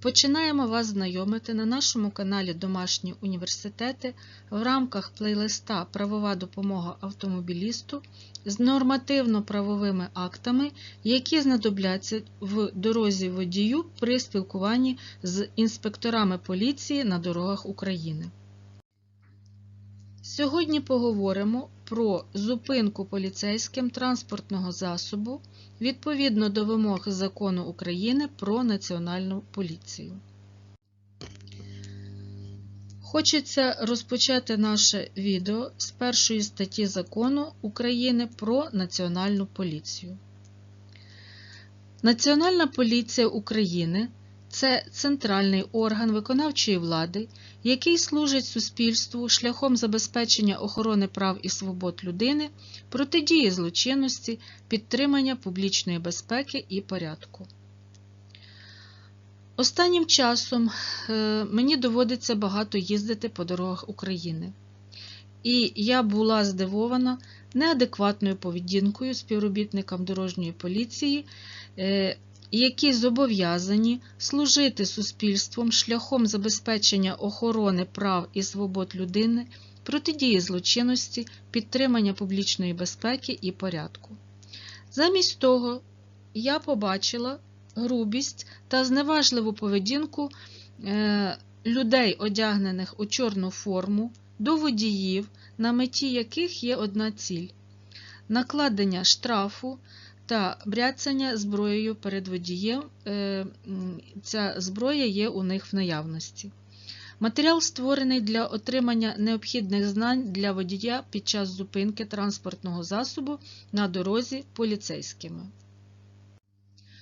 Починаємо вас знайомити на нашому каналі Домашні університети в рамках плейлиста Правова допомога автомобілісту з нормативно-правовими актами, які знадобляться в дорозі водію при спілкуванні з інспекторами поліції на дорогах України. Сьогодні поговоримо про зупинку поліцейським транспортного засобу відповідно до вимог Закону України про Національну поліцію. Хочеться розпочати наше відео з першої статті Закону України про Національну поліцію. Національна поліція України це центральний орган виконавчої влади, який служить суспільству шляхом забезпечення охорони прав і свобод людини, протидії злочинності, підтримання публічної безпеки і порядку. Останнім часом е, мені доводиться багато їздити по дорогах України. І я була здивована неадекватною поведінкою співробітникам дорожньої поліції, е, які зобов'язані служити суспільством шляхом забезпечення охорони прав і свобод людини, протидії злочинності, підтримання публічної безпеки і порядку. Замість того, я побачила грубість та зневажливу поведінку е, людей, одягнених у чорну форму, до водіїв, на меті яких є одна ціль накладення штрафу та бряцання зброєю перед водієм. Е, ця зброя є у них в наявності. Матеріал створений для отримання необхідних знань для водія під час зупинки транспортного засобу на дорозі поліцейськими.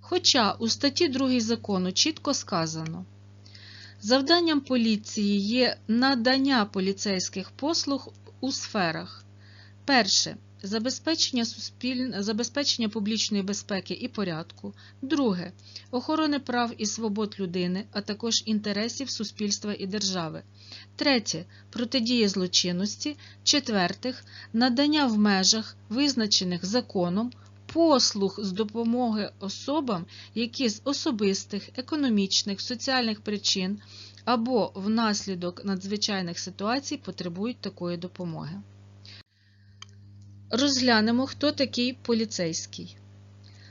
Хоча у статті 2 закону чітко сказано, завданням поліції є надання поліцейських послуг у сферах. Перше забезпечення суспіль... забезпечення публічної безпеки і порядку, друге. Охорони прав і свобод людини, а також інтересів суспільства і держави, третє. Протидії злочинності, четвертих. Надання в межах, визначених законом, послуг з допомоги особам, які з особистих, економічних, соціальних причин або внаслідок надзвичайних ситуацій потребують такої допомоги. Розглянемо, хто такий поліцейський.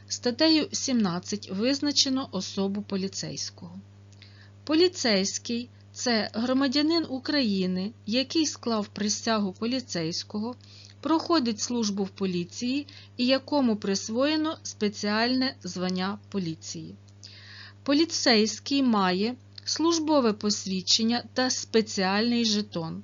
Статтею 17 визначено особу поліцейського. Поліцейський це громадянин України, який склав присягу поліцейського, проходить службу в поліції і якому присвоєно спеціальне звання поліції. Поліцейський має службове посвідчення та спеціальний жетон.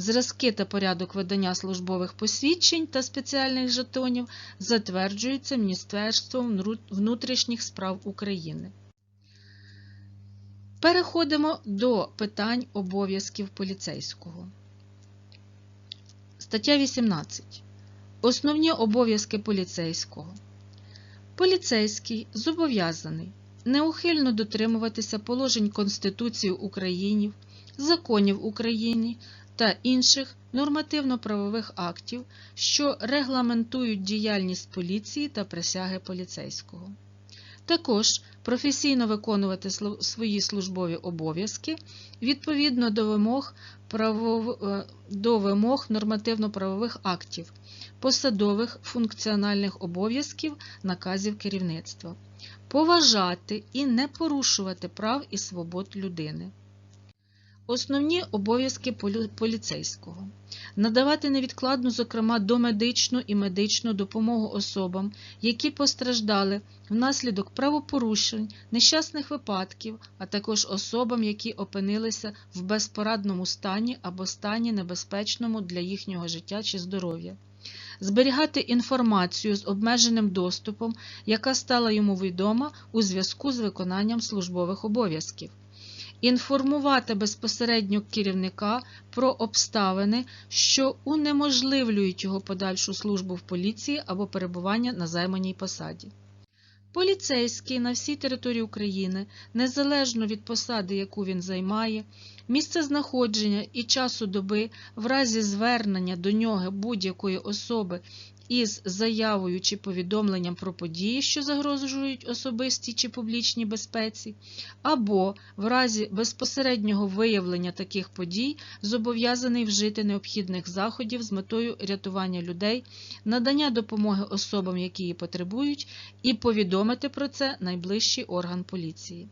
Зразки та порядок видання службових посвідчень та спеціальних жетонів затверджуються Міністерством внутрішніх справ України. Переходимо до питань обов'язків поліцейського. Стаття 18. Основні обов'язки поліцейського. Поліцейський зобов'язаний неухильно дотримуватися положень Конституції України, законів України та інших нормативно-правових актів, що регламентують діяльність поліції та присяги поліцейського. Також професійно виконувати свої службові обов'язки відповідно до вимог, правов... до вимог нормативно-правових актів, посадових функціональних обов'язків наказів керівництва, поважати і не порушувати прав і свобод людини. Основні обов'язки поліцейського надавати невідкладну, зокрема, домедичну і медичну допомогу особам, які постраждали внаслідок правопорушень, нещасних випадків, а також особам, які опинилися в безпорадному стані або стані небезпечному для їхнього життя чи здоров'я. Зберігати інформацію з обмеженим доступом, яка стала йому відома у зв'язку з виконанням службових обов'язків інформувати безпосередньо керівника про обставини, що унеможливлюють його подальшу службу в поліції або перебування на займаній посаді. Поліцейський на всій території України, незалежно від посади, яку він займає, місце знаходження і часу доби в разі звернення до нього будь-якої особи із заявою чи повідомленням про події, що загрожують особистій чи публічній безпеці, або в разі безпосереднього виявлення таких подій зобов'язаний вжити необхідних заходів з метою рятування людей, надання допомоги особам, які її потребують, і повідомити про це найближчий орган поліції.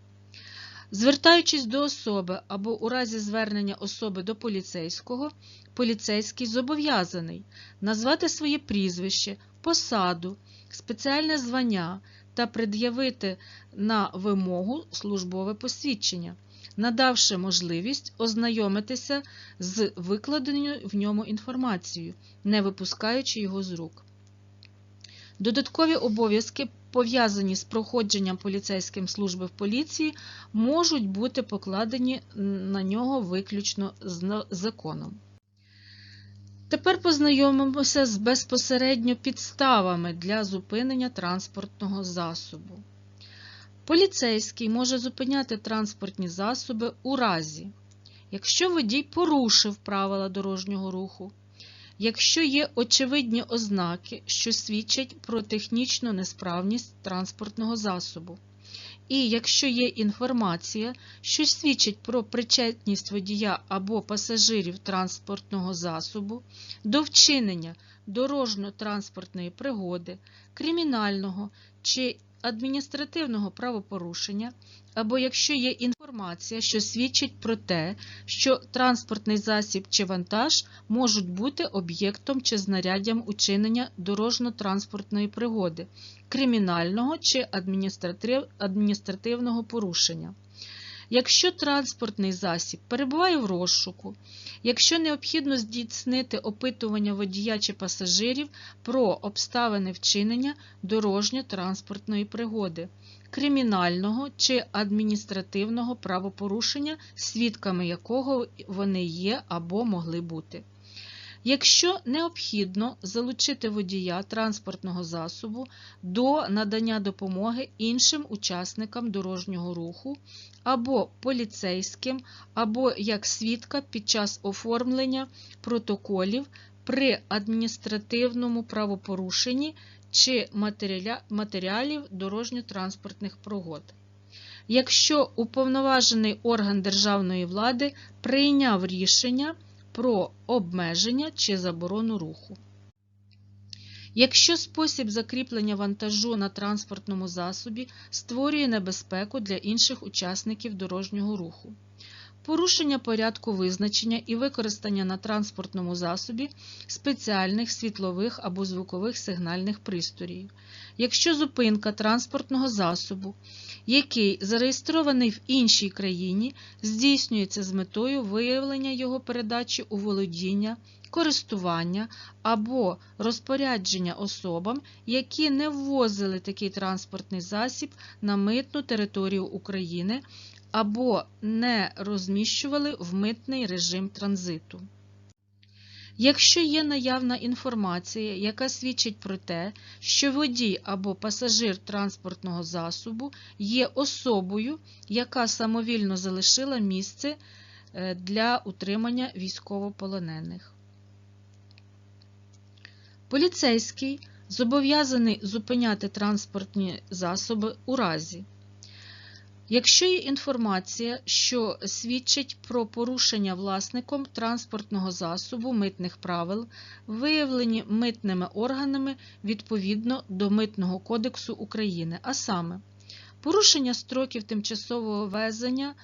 Звертаючись до особи або у разі звернення особи до поліцейського, поліцейський зобов'язаний назвати своє прізвище, посаду, спеціальне звання та пред'явити на вимогу службове посвідчення, надавши можливість ознайомитися з викладеною в ньому інформацією, не випускаючи його з рук. Додаткові обов'язки, пов'язані з проходженням поліцейським служби в поліції, можуть бути покладені на нього виключно законом. Тепер познайомимося з безпосередньо підставами для зупинення транспортного засобу. Поліцейський може зупиняти транспортні засоби у разі, якщо водій порушив правила дорожнього руху, якщо є очевидні ознаки, що свідчать про технічну несправність транспортного засобу, і якщо є інформація, що свідчить про причетність водія або пасажирів транспортного засобу до вчинення дорожньо-транспортної пригоди, кримінального чи адміністративного правопорушення, або якщо є інформація, що свідчить про те, що транспортний засіб чи вантаж можуть бути об'єктом чи знаряддям учинення дорожньо-транспортної пригоди, кримінального чи адміністративного порушення. Якщо транспортний засіб перебуває в розшуку, якщо необхідно здійснити опитування водія чи пасажирів про обставини вчинення дорожньо-транспортної пригоди, кримінального чи адміністративного правопорушення, свідками якого вони є або могли бути. Якщо необхідно залучити водія транспортного засобу до надання допомоги іншим учасникам дорожнього руху, або поліцейським, або як свідка під час оформлення протоколів при адміністративному правопорушенні чи матеріалів дорожньо-транспортних пригод. Якщо уповноважений орган державної влади прийняв рішення про обмеження чи заборону руху. Якщо спосіб закріплення вантажу на транспортному засобі створює небезпеку для інших учасників дорожнього руху, порушення порядку визначення і використання на транспортному засобі спеціальних світлових або звукових сигнальних пристроїв, якщо зупинка транспортного засобу, який зареєстрований в іншій країні, здійснюється з метою виявлення його передачі у володіння, користування або розпорядження особам, які не ввозили такий транспортний засіб на митну територію України або не розміщували в митний режим транзиту. Якщо є наявна інформація, яка свідчить про те, що водій або пасажир транспортного засобу є особою, яка самовільно залишила місце е, для утримання військовополонених. Поліцейський зобов'язаний зупиняти транспортні засоби у разі Якщо є інформація, що свідчить про порушення власником транспортного засобу митних правил, виявлені митними органами відповідно до Митного кодексу України, а саме порушення строків тимчасового везення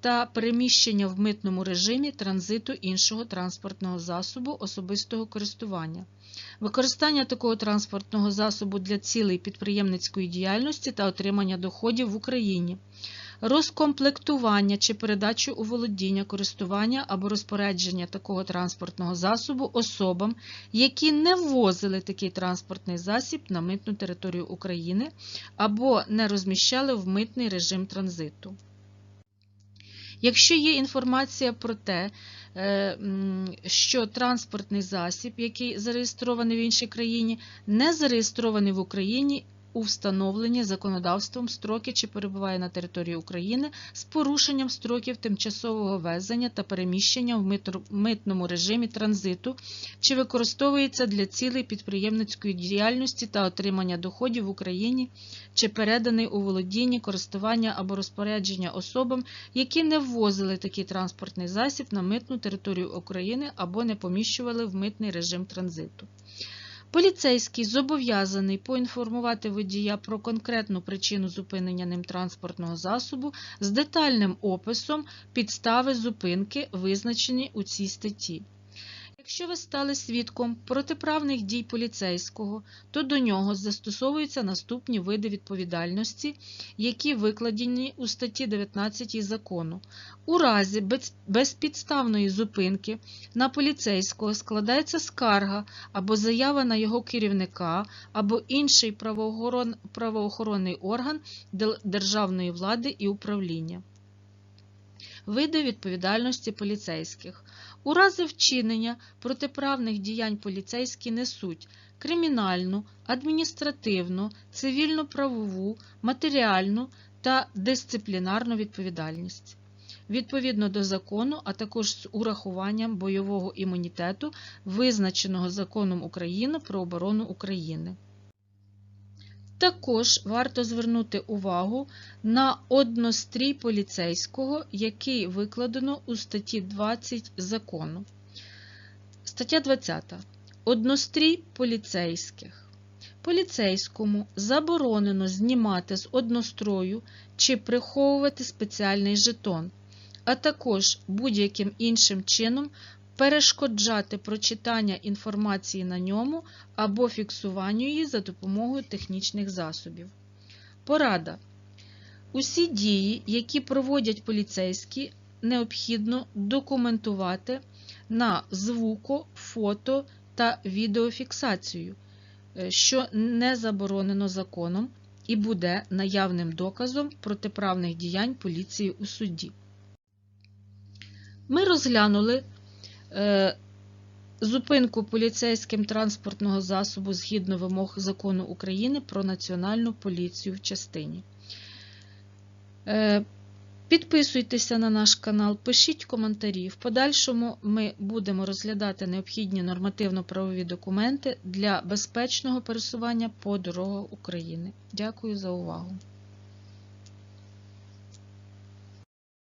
та переміщення в митному режимі транзиту іншого транспортного засобу особистого користування. Використання такого транспортного засобу для цілей підприємницької діяльності та отримання доходів в Україні, розкомплектування чи передачу у володіння користування або розпорядження такого транспортного засобу особам, які не ввозили такий транспортний засіб на митну територію України або не розміщали в митний режим транзиту. Якщо є інформація про те, Е, що транспортний засіб, який зареєстрований в іншій країні, не зареєстрований в Україні у встановлені законодавством строки чи перебуває на території України з порушенням строків тимчасового везення та переміщення в митному режимі транзиту, чи використовується для цілей підприємницької діяльності та отримання доходів в Україні, чи переданий у володінні, користування або розпорядження особам, які не ввозили такий транспортний засіб на митну територію України або не поміщували в митний режим транзиту. Поліцейський зобов'язаний поінформувати водія про конкретну причину зупинення ним транспортного засобу з детальним описом підстави зупинки, визначені у цій статті. Якщо ви стали свідком протиправних дій поліцейського, то до нього застосовуються наступні види відповідальності, які викладені у статті 19 закону. У разі безпідставної зупинки на поліцейського складається скарга або заява на його керівника, або інший правоохоронний орган державної влади і управління. Види відповідальності поліцейських. У разі вчинення протиправних діянь поліцейські несуть кримінальну, адміністративну, цивільно-правову, матеріальну та дисциплінарну відповідальність. Відповідно до закону, а також з урахуванням бойового імунітету, визначеного законом України про оборону України. Також варто звернути увагу на однострій поліцейського, який викладено у статті 20 закону. Стаття 20. Однострій поліцейських. Поліцейському заборонено знімати з однострою чи приховувати спеціальний жетон, а також будь-яким іншим чином перешкоджати прочитання інформації на ньому або фіксуванню її за допомогою технічних засобів. Порада. Усі дії, які проводять поліцейські, необхідно документувати на звуко, фото та відеофіксацію, е, що не заборонено законом і буде наявним доказом протиправних діянь поліції у суді. Ми розглянули зупинку поліцейським транспортного засобу згідно вимог закону України про національну поліцію в частині. Е, Підписуйтеся на наш канал, пишіть коментарі. В подальшому ми будемо розглядати необхідні нормативно-правові документи для безпечного пересування по дорогах України. Дякую за увагу!